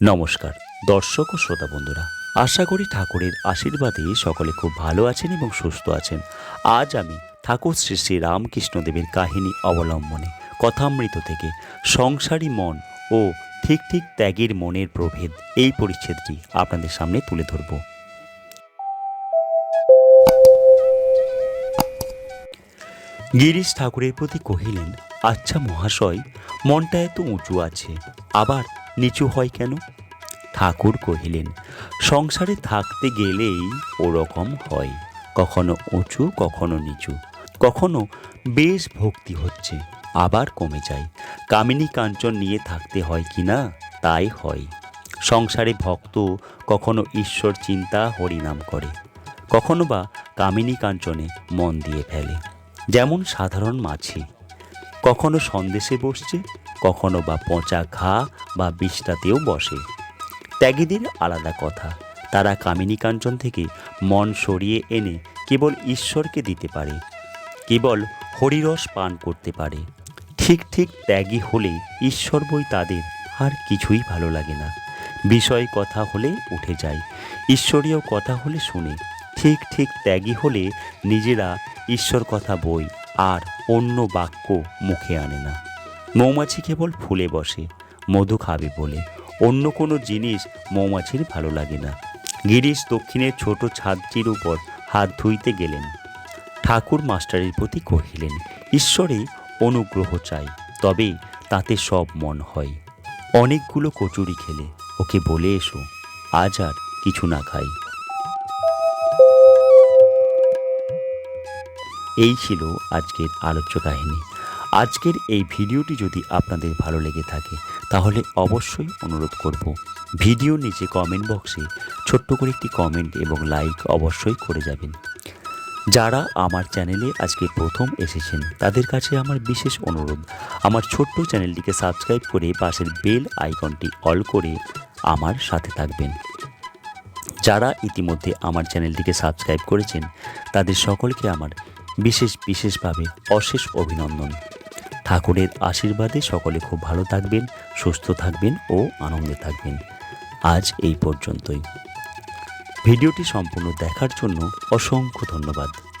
নমস্কার, দর্শক ও শ্রোতা বন্ধুরা, আশা করি ঠাকুরের আশীর্বাদে সকলে খুব ভালো আছেন এবং সুস্থ আছেন। আজ আমি ঠাকুর শ্রী শ্রী রামকৃষ্ণদেবের কাহিনী অবলম্বনে কথামৃত থেকে সংসারী মন ও ঠিক ঠিক ত্যাগের মনের প্রভেদ এই পরিচ্ছেদটি আপনাদের সামনে তুলে ধরব। গিরিশ ঠাকুরের প্রতি কহিলেন আচ্ছা মহাশয়, মনটা এত উঁচু আছে, আবার নিচু হয় কেন? ঠাকুর কহিলেন, সংসারে থাকতে গেলেই ওরকম হয়, কখনো উঁচু, কখনো নিচু, কখনো বেশ ভক্তি হচ্ছে, আবার কমে যায়, কামিনী কাঞ্চন নিয়ে থাকতে হয় কি না? তাই হয়, সংসারে ভক্ত কখনো ঈশ্বর চিন্তা হরিনাম করে, কখনো বা কামিনী কাঞ্চনে মন দিয়ে ফেলে, যেমন সাধারণ মাছি। কখনো সন্দেশে বসছে, কখনো বা পচা ঘা বা বিষ্টাতেও বসে। ত্যাগীদের আলাদা কথা। তারা কামিনী কাঞ্চন থেকে মন সরিয়ে এনে কেবল ঈশ্বরকে দিতে পারে, কেবল হরিরস পান করতে পারে। ঠিক ঠিক ত্যাগী হলে ঈশ্বর বই তাদের আর কিছুই ভালো লাগে না। বিষয় কথা হলে উঠে যায়, ঈশ্বরীয় কথা হলে শুনে। ঠিক ঠিক ত্যাগী হলে নিজেরা ঈশ্বর কথা বই আর অন্য বাক্য মুখে আনে না। মৌমাছি কেবল ফুলে বসে, মধু খাবে বলে। অন্য কোনো জিনিস মৌমাছির ভালো লাগে না। গিরিশ দক্ষিণের ছোট ছাদটির উপর হাত ধুইতে গেলেন। ঠাকুর মাস্টারের প্রতি কহিলেন ঈশ্বরে অনুগ্রহ চাই, তবে তাতে সব মন হয়। অনেকগুলো কচুরি খেলে, ওকে বলে এসো, আজ আর কিছু না খাই। এই ছিল আজকের আলোচ্য কাহিনী। আজকের এই ভিডিওটি যদি আপনাদের ভালো লেগে থাকে, তাহলে অবশ্যই অনুরোধ করব, ভিডিও নিচে কমেন্ট বক্সে ছোট্ট করে একটি কমেন্ট এবং লাইক অবশ্যই করে যাবেন। যারা আমার চ্যানেলে আজকে প্রথম এসেছেন, তাদের কাছে আমার বিশেষ অনুরোধ, আমার ছোট্ট চ্যানেলটিকে সাবস্ক্রাইব করে পাশের বেল আইকনটি অল করে আমার সাথে থাকবেন। যারা ইতিমধ্যে আমার চ্যানেলটিকে সাবস্ক্রাইব করেছেন, তাদের সকলকে আমার বিশেষ বিশেষভাবে অশেষ অভিনন্দন। ঠাকুরের আশীর্বাদে সকলে খুব ভালো থাকবেন, সুস্থ থাকবেন ও আনন্দে থাকবেন। আজ এই পর্যন্তই। ভিডিওটি সম্পূর্ণ দেখার জন্য অসংখ্য ধন্যবাদ।